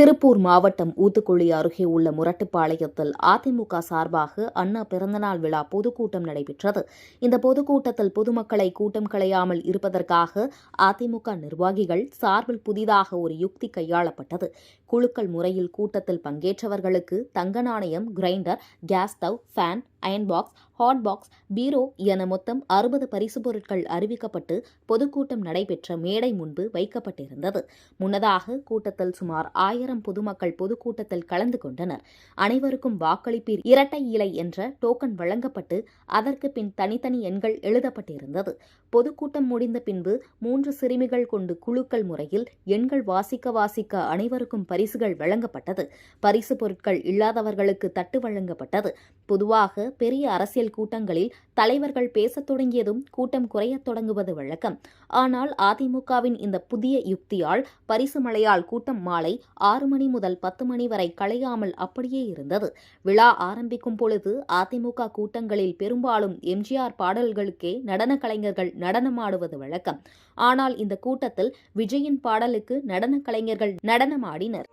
திருப்பூர் மாவட்டம் ஊத்துக்குழி அருகே உள்ள முரட்டுப்பாளையத்தில் அதிமுக சார்பாக அண்ணா பிறந்தநாள் விழா பொதுக்கூட்டம் நடைபெற்றது. இந்த பொதுக்கூட்டத்தில் பொதுமக்களை கூட்டம் களையாமல் இருப்பதற்காக அதிமுக நிர்வாகிகள் சார்பில் புதிதாக ஒரு யுக்தி கையாளப்பட்டது. குழுக்கள் முறையில் கூட்டத்தில் பங்கேற்றவர்களுக்கு தங்க நாணயம் grinder gas stove fan iron box hot box பீரோ என மொத்தம் அறுபது பரிசு பொருட்கள் அறிவிக்கப்பட்டு பொதுக்கூட்டம் நடைபெற்ற மேடை முன்பு வைக்கப்பட்டிருந்தது. முன்னதாக கூட்டத்தில் சுமார் ஆயிரம் பொதுமக்கள் பொதுக்கூட்டத்தில் கலந்து கொண்டனர். அனைவருக்கும் வாக்களிப்பீர் இரட்டை இலை என்ற டோக்கன் வழங்கப்பட்டு அதற்கு பின் தனித்தனி எண்கள் எழுதப்பட்டிருந்தது. பொதுக்கூட்டம் முடிந்த பின்பு மூன்று சிறுமிகள் கொண்டு குழுக்கள் முறையில் எண்கள் வாசிக்க வாசிக்க அனைவருக்கும் பரிசுகள் வழங்கப்பட்டது. பரிசு பொருட்கள் இல்லாதவர்களுக்கு தட்டு வழங்கப்பட்டது. பொதுவாக பெரிய அரசியல் கூட்டங்களில் தலைவர்கள் பேசத் தொடங்கியதும் கூட்டம் குறையத் தொடங்குவது வழக்கம். ஆனால் அதிமுகவின் இந்த புதிய யுக்தியால் பரிசு மழையால் கூட்டம் மாலை ஆறு மணி முதல் பத்து மணி வரை களையாமல் அப்படியே இருந்தது. விழா ஆரம்பிக்கும் பொழுது அதிமுக கூட்டங்களில் பெரும்பாலும் எம்ஜிஆர் பாடல்களுக்கே நடன கலைஞர்கள் நடனமாடுவது வழக்கம். ஆனால் இந்த கூட்டத்தில் விஜயின் பாடலுக்கு நடன கலைஞர்கள் நடனமாடினர்.